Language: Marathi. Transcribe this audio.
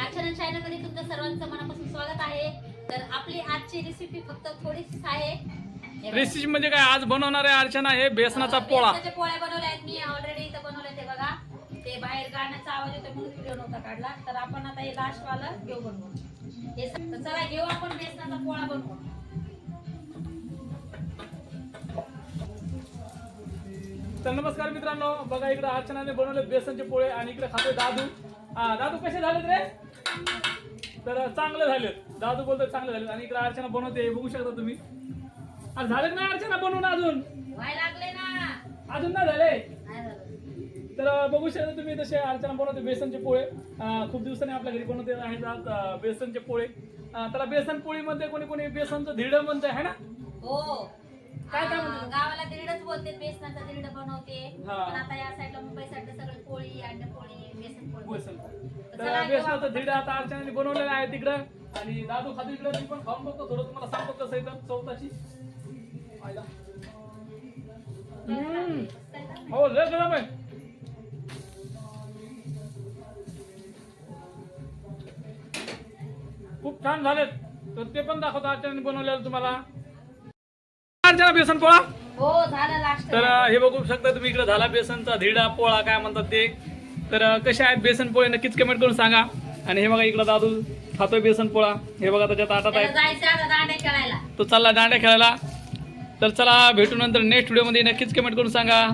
अर्चना चॅनलमध्ये तुमचं सर्वांचं मनापासून स्वागत आहे. तर आपली आजची रेसिपी फक्त थोडीशीच आहे. रेसिपी म्हणजे काय? आज बनवणार आहे अर्चना हे बेसनाचा पोळा. बेसनाच्या पोळ्या बनवल्या आहेत. मी ऑलरेडी इथं बनवले ते बघा. ते बाहेर गाण्याचा आवाज येतो म्हणून व्हिडिओ नव्हता काढला. तर आपण आता हे लास्ट वाला घेऊ बनवून हे तर चला घेऊ आपण बेसनाचा पोळा बनवू. तर नमस्कार मित्रांनो. बघा इकडे अर्चनाने बनवले बेसनचे पोळे आणि इकडे खाते दादू. हा दादू कसे झालेत रे? तर चांगले झालेत. दादू बोलतो चांगले झालेत. आणि इकडे अर्चना बनवते बघू शकता तुम्ही. अरे झालेत ना अर्चना बनवून अजून? लागले ना. अजून नाही झाले? नाही झालं. तर बघू शकता तुम्ही तसे अर्चना बनवते बेसनचे पोळे. अं, खूप दिवसांनी आपल्या घरी बनवते आहेत आज, अं, बेसनचे पोळे. अं, त्याला बेसन पोळीमध्ये कोणी कोणी बेसनचं धिरडं म्हणते आहे ना? हो. काय काय आ, म्हणतात? गावाला दिरडच बोलते बेसनाचा दिरड बनवते. हा. पण आता या साईडला सगळं पोळी अंड पोळी बेसन पोळी बेसन चला, तर आता अर्चनाने बनवलेलं आहे तिकडं. आणि दादू खातो इकडं मी पण खाऊन बघतो थोडं तुम्हाला सांगतो कसं येतं चौथाची. हो लय गरम आहे. खूप छान झालेत. तर ते पण दाखवतो अर्चनाने बनवलेलं तुम्हाला. अर्चना बेसन पोळा? हो झालं तर हे बघू शकता तुम्ही इकडे झाला बेसनचा धिरडा पोळा काय म्हणतात ते? तर कसे आहेत बेसन पोळे? नक्कीच कमेंट करून सांगा. आणि हे बघा इकडे दादू खातोय बेसन पोळा. हे बघा त्याच्यात आटात आहे. तो चालला दांड्या खेळायला. तर चला भेटू नंतर नेक्स्ट व्हिडिओमध्ये नक्कीच कमेंट करून सांगा.